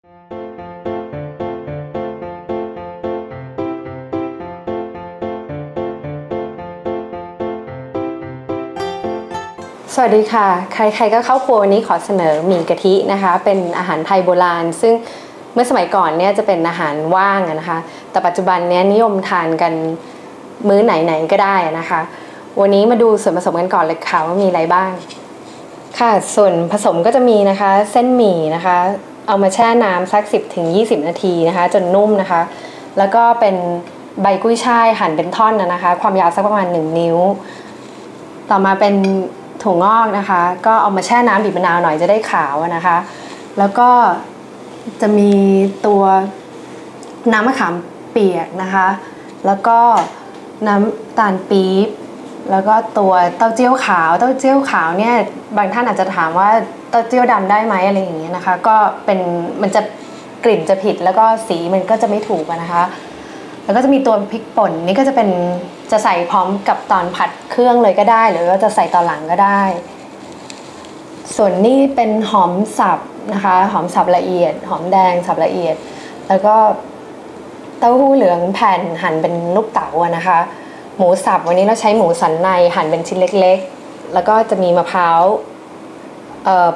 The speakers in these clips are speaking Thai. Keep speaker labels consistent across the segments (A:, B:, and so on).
A: สวัสดีค่ะ ใครๆก็เข้าครัววันนี้ขอเสนอหมี่กะทินะคะ เป็นอาหารไทยโบราณ ซึ่งเมื่อสมัยก่อนเนี่ยจะเป็นอาหารว่างนะคะ แต่ปัจจุบันเนี้ยนิยมทานกันมื้อไหนๆก็ได้นะคะ วันนี้มาดูส่วนผสมกันก่อนเลยค่ะว่ามีอะไรบ้าง ค่ะ ส่วนผสมก็จะมีนะคะ เส้นหมี่นะคะ เอามาแช่น้ำสัก 10ถึง20 นาทีนะคะ จนนุ่มนะคะ แล้วก็เป็นใบกุ้ยช่ายหั่นเป็นท่อนนะคะ ความยาวสักประมาณ 1 นิ้ว ต่อมาเป็นถั่วงอกนะคะ ก็เอามาแช่น้ำบีบมะนาวหน่อยจะได้ขาวนะคะ แล้วก็จะมีตัวน้ำมะขามเปียกนะคะ แล้วก็น้ำตาลปี๊บ แล้วก็ตัวเต้าเจี้ยวขาว เต้าเจี้ยวขาวเนี่ยบางท่านอาจจะถามว่าเต้าเจี้ยวดำได้ไหมอะไรอย่างเงี้ยนะคะ ก็เป็นมันจะกลิ่นจะผิดแล้วก็สีมันก็จะไม่ถูกนะคะ แล้วก็จะมีตัวพริกป่นนี่ก็จะเป็นจะใส่พร้อมกับตอนผัดเครื่องเลยก็ได้ หรือว่าจะใส่ตอนหลังก็ได้ ส่วนนี้เป็นหอมสับนะคะหอมสับละเอียด หอมแดงสับละเอียด แล้วก็เต้าหู้เหลืองแผ่นหั่นเป็นลูกเต๋านะคะ หมูสับวันนี้เราใช้หมูสันในหั่นเป็นชิ้นเล็กๆ แล้วก็จะมีมะพร้าว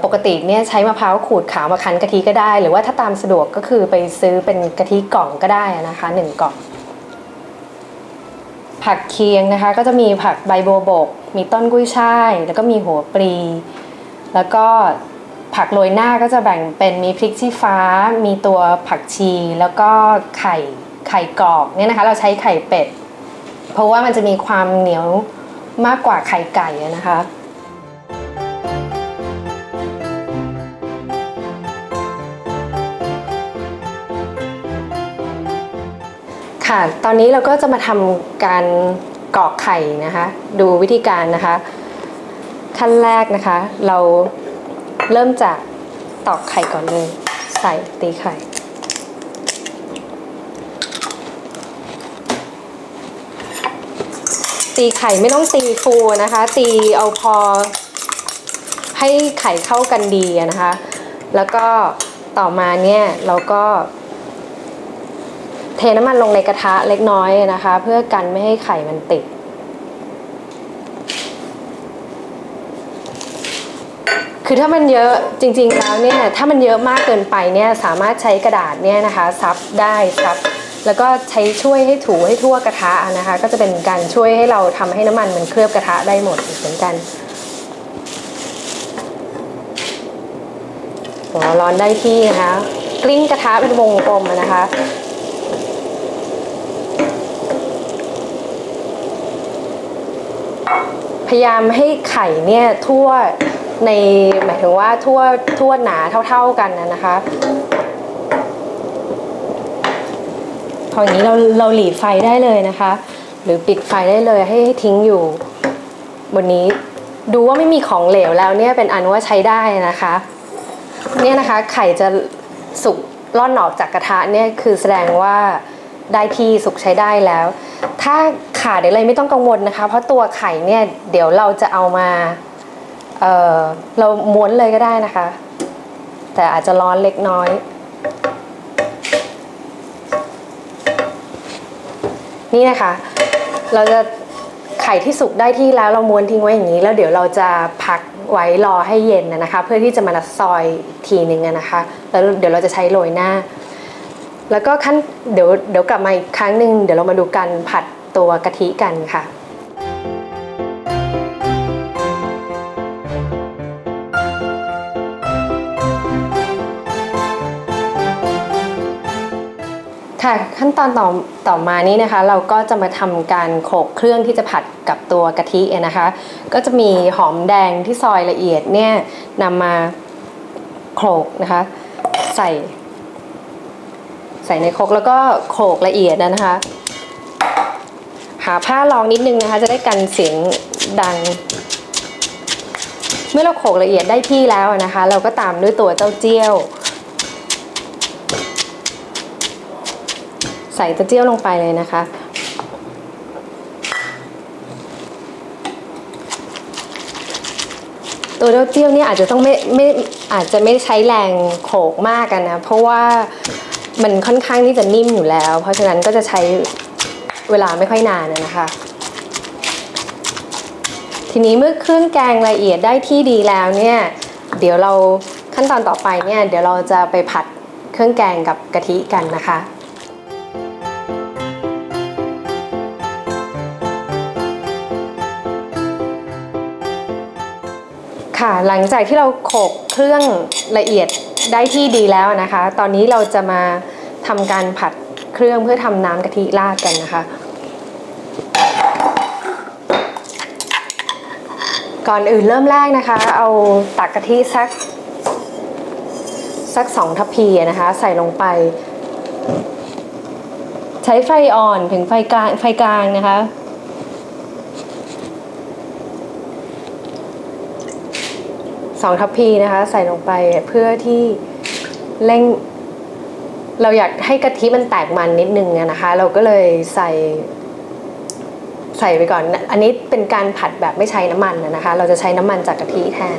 A: ปกติเนี่ยใช้มะพร้าวขูดขาวมาคั้นกะทิก็ได้ หรือว่าถ้าตามสะดวกก็คือไปซื้อเป็นกะทิกล่องก็ได้นะคะหนึ่งกล่อง ผักเคียงนะคะ ก็จะมีผักใบโบวบก มีต้นกุ้ยช่าย แล้วก็มีหัวปลี แล้วก็ผักโรยหน้าก็จะแบ่งเป็นมีพริกชี้ฟ้า มีตัวผักชี แล้วก็ไข่ไข่กรอบเนี่ยนะคะ เราใช้ไข่เป็ด เพราะว่ามันจะมีความเหนียวมากกว่าไข่ไก่นะคะค่ะตอนนี้เราก็จะมาทำการกรอกไข่นะคะ ดูวิธีการนะคะ ขั้นแรกนะคะ เราเริ่มจากตอกไข่ก่อนเลย ใส่ตีไข่ ตีไข่ไม่ต้องตีฟูนะคะ ตีเอาพอ ให้ไข่เข้ากันดีนะคะ แล้วก็ต่อมาเนี่ยเราก็ เทน้ำมันลงในกระทะเล็กน้อยนะคะ เพื่อกันไม่ให้ไข่มันติดคือถ้ามันเยอะจริงๆแล้วเนี่ยถ้ามันเยอะมากเกินไปเนี่ยสามารถใช้กระดาษเนี่ยนะคะซับได้ซับ แล้วก็ใช้ช่วยให้ถูให้ทั่วกระทะนะคะ ก็จะเป็นการช่วยให้เราทำให้น้ำมันมันเคลือบกระทะได้หมดอีกเหมือนกันหัวร้อนได้ที่นะคะ กลิ้งกระทะเป็นวงกลมนะคะพยายามให้ไข่เนี่ยทั่วในหมายถึงว่าทั่วทั่วหนาเท่า ๆกันนะนะคะ พออย่างนี้เราเราหลีไฟได้เลยนะคะ หรือปิดไฟได้เลยให้ทิ้งอยู่ บนนี้ดูว่าไม่มีของเหลวแล้วเนี่ยเป็นอันว่าใช้ได้นะคะ เนี่ยนะคะไข่จะสุกร่อนออกจากกระทะเนี่ยคือแสดงว่าได้ที่สุกใช้ได้แล้ว ถ้าขาดอะไรไม่ต้องกังวลนะคะ เพราะตัวไข่เนี่ยเดี๋ยวเราจะเอามาเออเราม้วนเลยก็ได้นะคะ แต่อาจจะร้อนเล็กน้อย นี่นะคะ เราจะไข่ที่สุกได้ที่แล้วเราม้วนทิ้งไว้อย่างนี้ แล้วเดี๋ยวเราจะพักไว้รอให้เย็นนะคะ เพื่อที่จะมาซอยทีหนึ่งนะคะ แล้วเดี๋ยวเราจะใช้โรยหน้า แล้วก็ขั้นเดี๋ยวเดี๋ยวกลับมาอีกครั้งหนึ่งเดี๋ยวเรามาดูกันผัดตัวกะทิกันค่ะ ค่ะขั้นตอนต่อต่อมานี้นะคะ เราก็จะมาทำการโขลกเครื่องที่จะผัดกับตัวกะทินะคะ ก็จะมีหอมแดงที่ซอยละเอียดเนี่ยนำมาโขลกนะคะ ใส่ ใส่ในครกแล้วก็โขลกละเอียดนะคะ หาผ้ารองนิดนึงนะคะ จะได้กันเสียงดัง เมื่อเราโขลกละเอียดได้ที่แล้วนะคะ เราก็ตามด้วยตัวเต้าเจี้ยว ส่เต้าเจี้ยวลงไปเลยนะคะ ตัวเต้าเจี้ยวเนี่ยอาจจะต้องไม่ไม่อาจจะไม่ใช้แรงโขกมากกันนะ เพราะว่ามันค่อนข้างที่จะนิ่มอยู่แล้ว เพราะฉะนั้นก็จะใช้เวลาไม่ค่อยนานนะคะทีนี้เมื่อเครื่องแกงละเอียดได้ที่ดีแล้วเนี่ย เดี๋ยวเราขั้นตอนต่อไปเนี่ย เดี๋ยวเราจะไปผัดเครื่องแกงกับกะทิกันนะคะ ค่ะ หลังจากที่เราโขกเครื่องละเอียดได้ที่ดีแล้วนะคะ ตอนนี้เราจะมาทำการผัดเครื่องเพื่อทำน้ำกะทิราดกันนะคะ ก่อนอื่นเริ่มแรกนะคะ เอาตักกะทิสักสักสองทัพพีนะคะ ใส่ลงไป ใช้ไฟอ่อนถึงไฟกลางไฟกลางนะคะ สองทัพพีนะคะ ใส่ลงไปเพื่อที่เร่งเราอยากให้กะทิมันแตกมันนิดนึงนะคะ เราก็เลยใส่ใส่ไปก่อน อันนี้เป็นการผัดแบบไม่ใช้น้ำมันนะคะ เราจะใช้น้ำมันจากกะทิแทน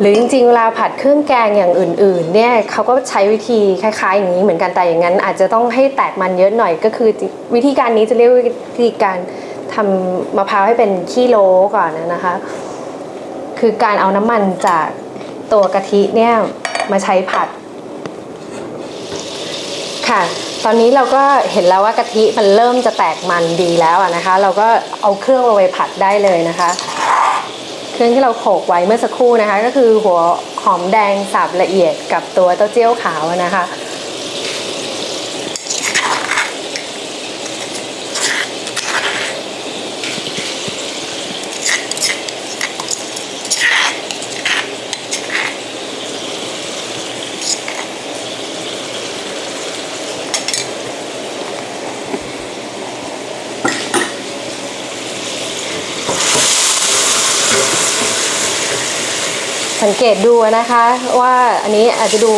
A: หรือจริงๆเวลาผัดเครื่องแกงอย่างอื่น ๆ เนี่ยเขาก็ใช้วิธีคล้ายๆ อย่างนี้เหมือนกันแต่อย่างนั้น อาจจะต้องให้แตกมันเยอะหน่อยก็คือ วิธีการนี้จะเรียกวิธีการทำมะพร้าวให้เป็นขี้โลก่อนนะคะ คือการเอาน้ำมันจากตัวกะทิเนี่ยมาใช้ผัด ค่ะ ตอนนี้เราก็เห็นแล้วว่ากะทิมันเริ่มจะแตกมันดีแล้วนะคะ เราก็เอาเครื่องลงไปผัดได้เลยนะคะ เครื่องที่เราโขลกไว้เมื่อสักครู่นะคะ ก็คือหัวหอมแดงสับละเอียดกับตัวเต้าเจี้ยวขาวนะคะ สังเกตดูนะคะว่าอันนี้อาจจะดู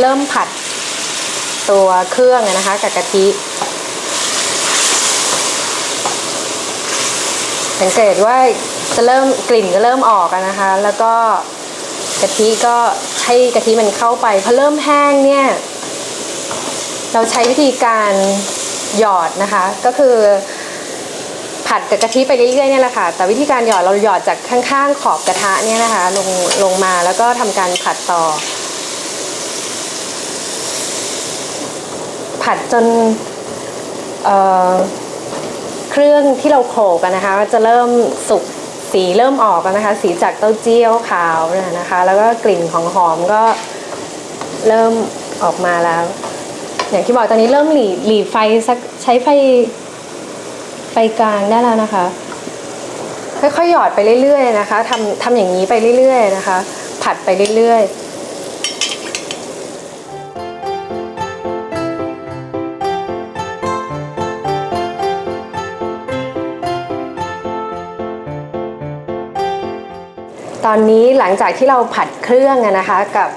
A: เริ่มผัดตัวเครื่องนะคะกับกะทิ สังเกตว่าจะเริ่มกลิ่นจะเริ่มออกนะคะ แล้วก็กะทิก็ให้กะทิมันเข้าไปพอเริ่มแห้งเนี่ย เราใช้วิธีการหยอดนะคะ ก็คือ ผัดกับกะทิไปเรื่อยๆเนี่ยแหละค่ะ แต่วิธีการหยอดเราหยอดจากข้างๆขอบกระทะเนี่ยนะคะลงลงมาแล้วก็ทำการผัดต่อ ผัดจนเเครื่องที่เราโขลกกันนะคะจะเริ่มสุกสีเริ่มออกนะคะ สีจากเต้าเจี้ยวขาวเนี่ยนะคะ แล้วก็กลิ่นของหอมก็เริ่มออกมาแล้ว อย่างที่บอกตอนนี้เริ่มหลีหลีไฟสักใช้ไฟ ไฟกลางได้แล้วนะคะ ค่อยๆหยอดไปเรื่อยๆนะคะทำทำอย่างนี้ไปเรื่อยๆนะคะ ผัดไปเรื่อยๆตอนนี้หลังจากที่เราผัดเครื่องนะคะ กับ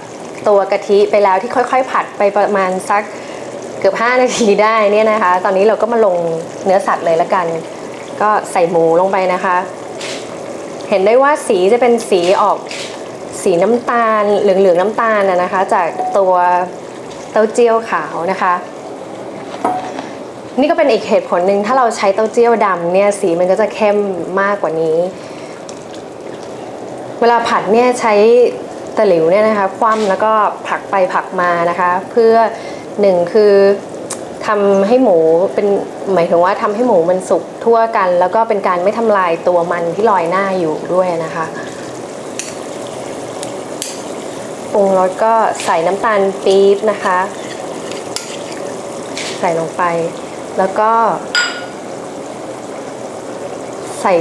A: ตัวกะทิไปแล้วที่ค่อย ๆ ผัดไปประมาณสัก กือบ 5 นาทีได้เนี่ยนะคะ ตอนนี้เราก็มาลงเนื้อสัตว์เลยละกัน ก็ใส่หมูลงไปนะคะ เห็นได้ว่าสีจะเป็นสีออกสีน้ำตาลเหลืองๆน้ำตาลนะนะคะ จากตัวเต้าเจี้ยวขาวนะคะ นี่ก็เป็นอีกเหตุผลหนึ่งถ้าเราใช้เต้าเจี้ยวดำเนี่ยสีมันก็จะเข้มมากกว่านี้ เวลาผัดเนี่ยใช้ตะหลิวเนี่ยนะคะคว่ำแล้วก็ผักไปผักมานะคะ เพื่อ หนึ่งคือทำให้หมูเป็นหมายถึงว่าทำให้หมูมันสุกทั่วกัน แล้วก็เป็นการไม่ทำลายตัวมันที่ลอยหน้าอยู่ด้วยนะคะปรุงรสก็ใส่น้ำตาลปี๊บนะคะ ใส่ลงไป แล้วก็ ใส่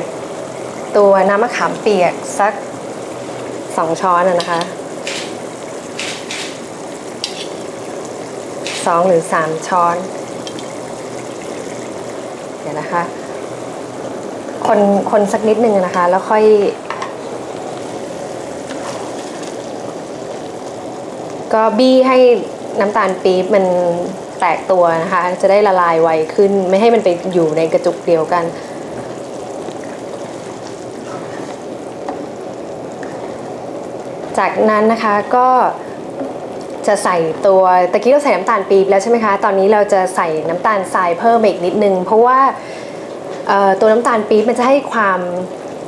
A: ตัวน้ำมะขามเปียกสักสองช้อนนะคะ สองหรือสามช้อน เดี๋ยวนะคะ คนคนสักนิดหนึ่งนะคะ แล้วค่อยก็บี้ให้น้ำตาลปี๊บมันแตกตัวนะคะ จะได้ละลายไวขึ้นไม่ให้มันไปอยู่ในกระจุกเดียวกัน จากนั้นนะคะก็ จะใส่ตัวตะกี้เราใส่น้ำตาลปี๊บแล้วใช่ไหมคะ ตอนนี้เราจะใส่น้ำตาลทรายเพิ่มอีกนิดนึง เพราะว่าตัวน้ำตาลปี๊บมันจะให้ความ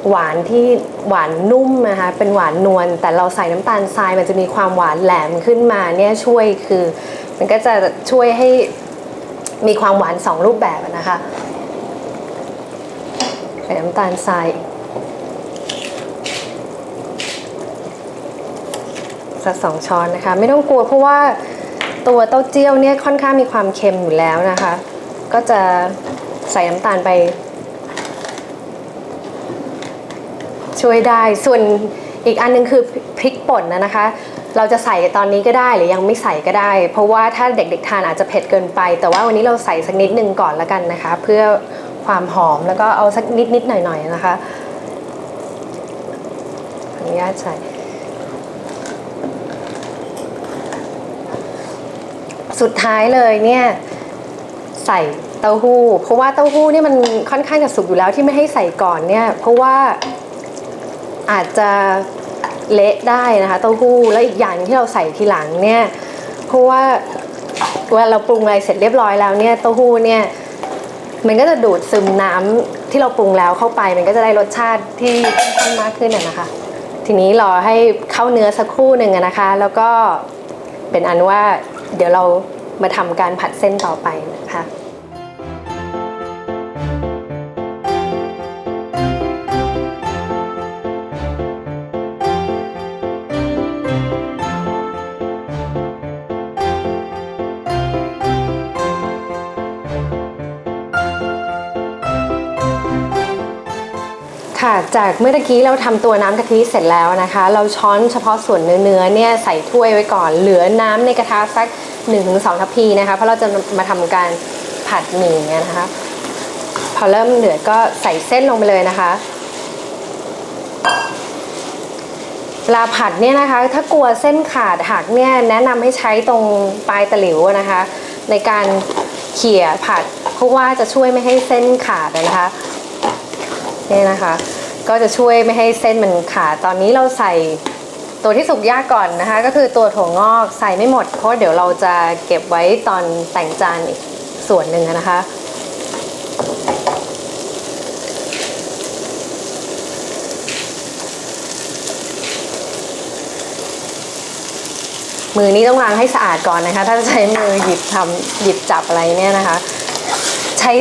A: หวานที่หวานนุ่มนะคะเป็นหวานนวลแต่เราใส่น้ำตาลทรายมันจะมีความหวานแหลมขึ้นมาเนี่ยช่วยคือ มันก็จะช่วยให้มีความหวานสองรูปแบบนะคะใส่น้ำตาลทราย สักสองช้อนนะคะ ไม่ต้องกลัวเพราะว่าตัวเต้าเจี้ยวเนี่ยค่อนข้างมีความเค็มอยู่แล้วนะคะ ก็จะใส่น้ำตาลไป ช่วยได้ส่วนอีกอันนึงคือพริกป่นนะนะคะ เราจะใส่ตอนนี้ก็ได้หรือยังไม่ใส่ก็ได้ เพราะว่าถ้าเด็กๆทานอาจจะเผ็ดเกินไป แต่ว่าวันนี้เราใส่สักนิดนึงก่อนละกันนะคะ เพื่อความหอมแล้วก็เอาสักนิดๆหน่อยๆนะคะอนุญาตใส่ สุดท้ายเลยเนี่ยใส่เต้าหู้ เพราะว่าเต้าหู้เนี่ยมันค่อนข้างจะสุกอยู่แล้วที่ไม่ให้ใส่ก่อนเนี่ย เพราะว่าอาจจะเละได้นะคะเต้าหู้แล้วอีกอย่างที่เราใส่ทีหลังเนี่ยเพราะว่าเวลาเราปรุงอะไรเสร็จเรียบร้อยแล้วเนี่ยเต้าหู้เนี่ยมันก็จะดูดซึมน้ำที่เราปรุงแล้วเข้าไป มันก็จะได้รสชาติที่เข้มข้นมากขึ้นอะนะคะ ทีนี้รอให้เข้าเนื้อสักครู่หนึ่งนะคะ แล้วก็เป็นอันว่า เดี๋ยวเรามาทำการผัดเส้นต่อไปนะคะ ค่ะจากเมื่อตะกี้เราทำตัวน้ำกะทิเสร็จแล้วนะคะ เราช้อนเฉพาะส่วนเนื้อๆเนี่ยใส่ถ้วยไว้ก่อน เหลือน้ำในกระทะสัก1-2ทัพพีนะคะ เพราะเราจะมาทำการผัดหมี่เนี่ยนะคะ พอเริ่มเดือก็ใส่เส้นลงไปเลยนะคะเวลาผัดเนี่ยนะคะ ถ้ากลัวเส้นขาดหักเนี่ยแนะนำให้ใช้ตรงปลายตะหลิวนะคะ ในการเขี่ยผัดเพราะว่าจะช่วยไม่ให้เส้นขาดนะคะนี่นะคะ ก็จะช่วยไม่ให้เส้นมันขาดตอนนี้เราใส่ตัวที่สุกยากก่อนนะคะ ก็คือตัวถั่วงอกใส่ไม่หมด เพราะเดี๋ยวเราจะเก็บไว้ตอนแต่งจานอีกส่วนหนึ่งนะคะ มือนี้ต้องล้างให้สะอาดก่อนนะคะ ถ้าจะใช้มือหยิบทำหยิบจับอะไรเนี่ยนะคะ ใช้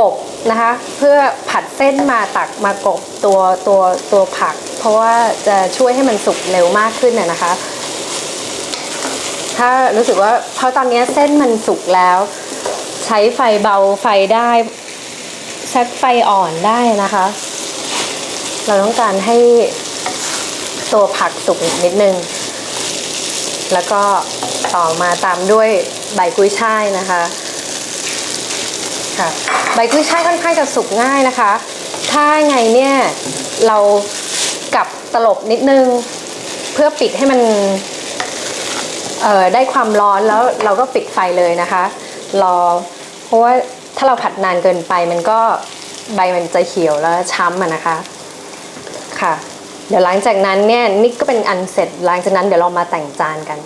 A: กบ นะคะเพื่อผัดเส้นมาตักมากบตัวตัวตัวผัก เพราะว่าจะช่วยให้มันสุกเร็วมากขึ้นน่ะนะคะ ถ้ารู้สึกว่าเพราะตอนนี้เส้นมันสุกแล้ว ใช้ไฟเบาไฟได้สักไฟอ่อนได้นะคะ เราต้องการให้ตัวผักสุกอีกนิดนึง แล้วก็ต่อมาตามด้วยใบกุ้ยช่ายนะคะ ค่ะ ใบกุ้ยช่ายค่อนข้างจะสุกง่ายนะคะ ถ้าไงเนี่ยเรากลับตลบนิดนึง เพื่อปิดให้มันเอ่อได้ความร้อนแล้วเราก็ปิดไฟเลยนะคะ รอ เพราะว่าถ้าเราผัดนานเกินไปมันก็ใบมันจะเขียวแล้วช้ำอะนะคะค่ะ เดี๋ยวหลังจากนั้นเนี่ยนี่ก็เป็นอันเสร็จหลังจากนั้นเดี๋ยวเรามาแต่งจานกัน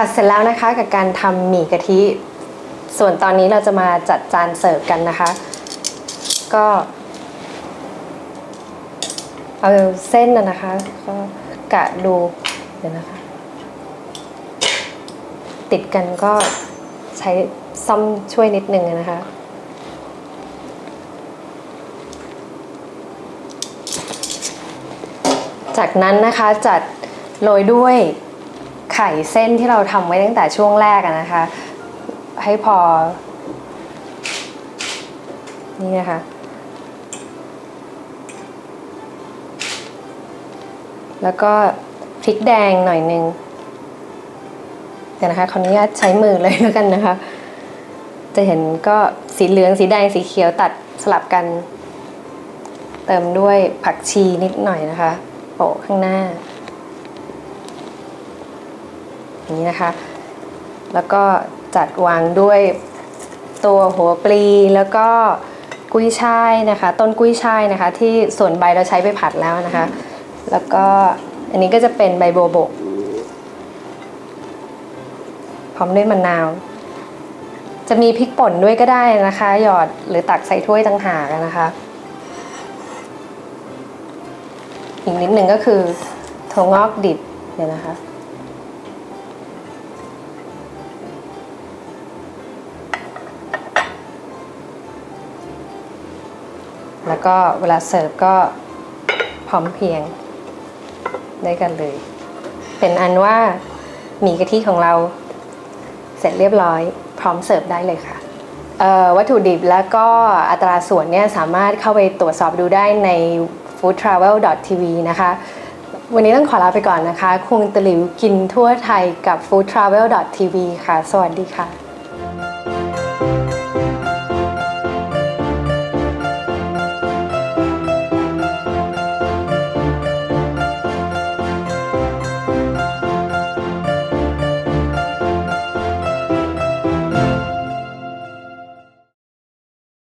A: ค่ะเสร็จแล้วนะคะกับการทำหมี่กะทิ ส่วนตอนนี้เราจะมาจัดจานเสิร์ฟกันนะคะ ก็เอาเส้นนะนะคะ ก็กะดูเดี๋ยวนะคะ ติดกันก็ใช้ซ่อมช่วยนิดนึงนะคะจากนั้นนะคะจัดโรยด้วย ไข่เส้นที่เราทำไว้ตั้งแต่ช่วงแรกอะนะคะ ให้พอ นี่นะคะ แล้วก็พริกแดงหน่อยนึงเดี๋ยวนะคะขออนุญาตใช้มือเลยแล้วกันนะคะ จะเห็นก็สีเหลืองสีแดงสีเขียวตัดสลับกัน เติมด้วยผักชีนิดหน่อยนะคะ โปะข้างหน้า อย่างนี้นะคะ แล้วก็จัดวางด้วยตัวหัวปลีแล้วก็กุ้ยช่ายนะคะ ต้นกุ้ยช่ายนะคะ ที่ส่วนใบเราใช้ไปผัดแล้วนะคะ แล้วก็อันนี้ก็จะเป็นใบโบวบกพร้อมด้วยมะนาว จะมีพริกป่นด้วยก็ได้นะคะ หยอดหรือตักใส่ถ้วยต่างหากนะคะอีกนิดหนึ่งก็คือถั่วงอกดิบเนี่ยนะคะ แล้วก็เวลาเสิร์ฟก็พร้อมเพียงได้กันเลย เป็นอันว่าหมี่กะทิของเราเสร็จเรียบร้อย พร้อมเสิร์ฟได้เลยค่ะวัตถุดิบแล้วก็อัตราส่วนเนี่ยสามารถเข้าไปตรวจสอบดูได้ใน foodtravel.tv นะคะ วันนี้ต้องขอลาไปก่อนนะคะ คุงตะหลิวกินทั่วไทยกับ foodtravel.tv ค่ะ สวัสดีค่ะ